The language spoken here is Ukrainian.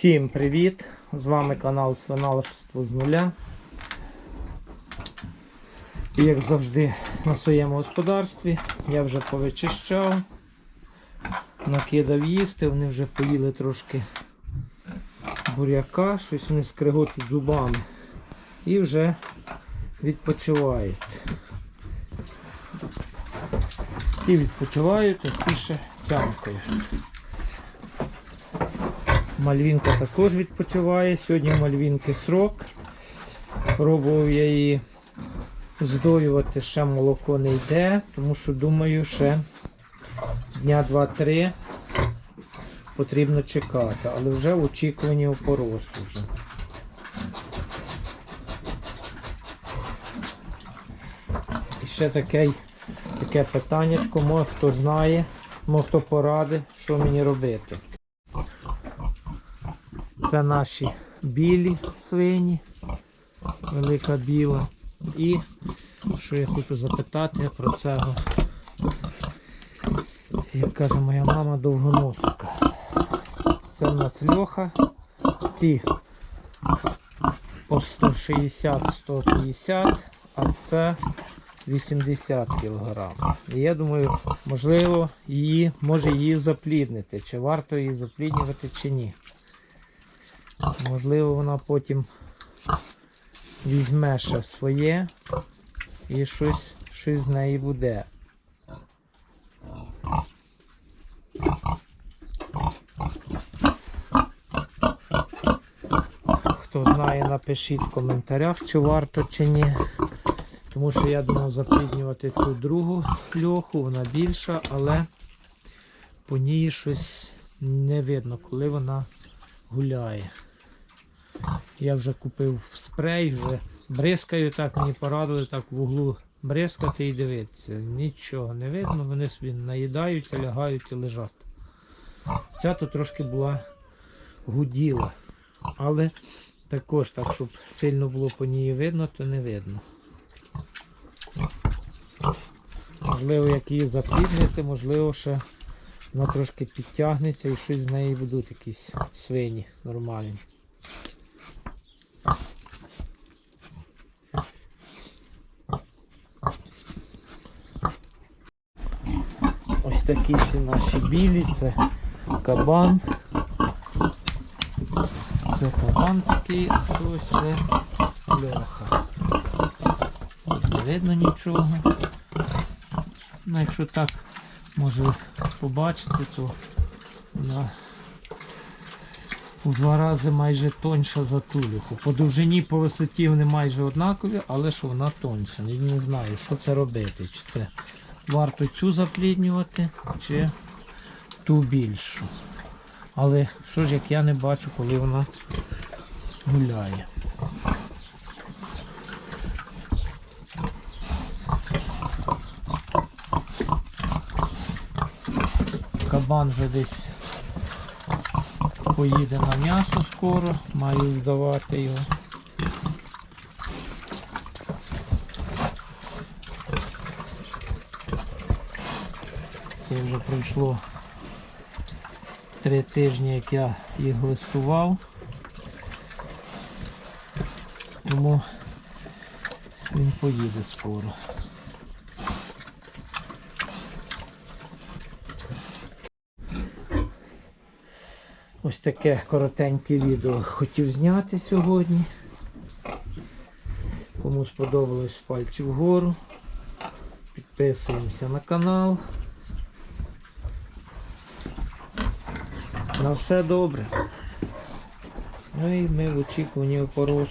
Всім привіт! З вами канал Свиналовство з нуля. І як завжди на своєму господарстві я вже повичищав, накидав їсти, вони вже поїли трошки буряка, щось вони скригочуть зубами і вже відпочивають. Ті відпочивають, а ще тямкають. Мальвінка також відпочиває. Сьогодні Мальвінки срок. Пробував я її здоювати, ще молоко не йде, тому що думаю, ще дня 2-3 потрібно чекати, але вже в очікуванні опоросу вже. І ще таке, таке питаннячко, хто знає, може хто порадить, що мені робити. Це наші білі свині, велика біла. І що я хочу запитати про цього, як каже моя мама, довгоносика. Це в нас льоха. Ті по 160-150, а це 80 кг. І я думаю, можливо, її, може її запліднити. Чи варто її запліднювати, чи ні. Можливо, вона потім візьме ще своє і щось, щось з неї буде. Хто знає, напишіть в коментарях, чи варто, чи ні. Тому що я думав запліднювати ту другу льоху, вона більша, але по ній щось не видно, коли вона гуляє. Я вже купив спрей, вже бризкаю, так мені порадили так в углу бризкати і дивитися. Нічого не видно, вони собі наїдаються, лягають і лежать. Ця то трошки була гуділа, але також так, щоб сильно було по ній видно, то не видно. Можливо, як її запліднити, можливо, ще вона трошки підтягнеться і щось з неї будуть якісь свині нормальні. Ось такі ці наші білі, це кабан. Це кабан такий, ось це льоха. Не видно нічого. Ну, якщо так може побачити, то вона у два рази майже тоньша за тулюху. По довжині, по висоті вони майже однакові, але що вона тоньша. Я не знаю, що це робити. Чи це варто цю запліднювати, чи ту більшу. Але що ж, як я не бачу, коли вона гуляє. Кабан вже десь поїде на м'ясо скоро, маю здавати його. Це вже пройшло три тижні, як я їх листував. Тому він поїде скоро. Ось таке коротеньке відео хотів зняти сьогодні. Кому сподобалось пальці вгору. Підписуємося на канал. На все добре. Ну і ми в очікуванні опоросу.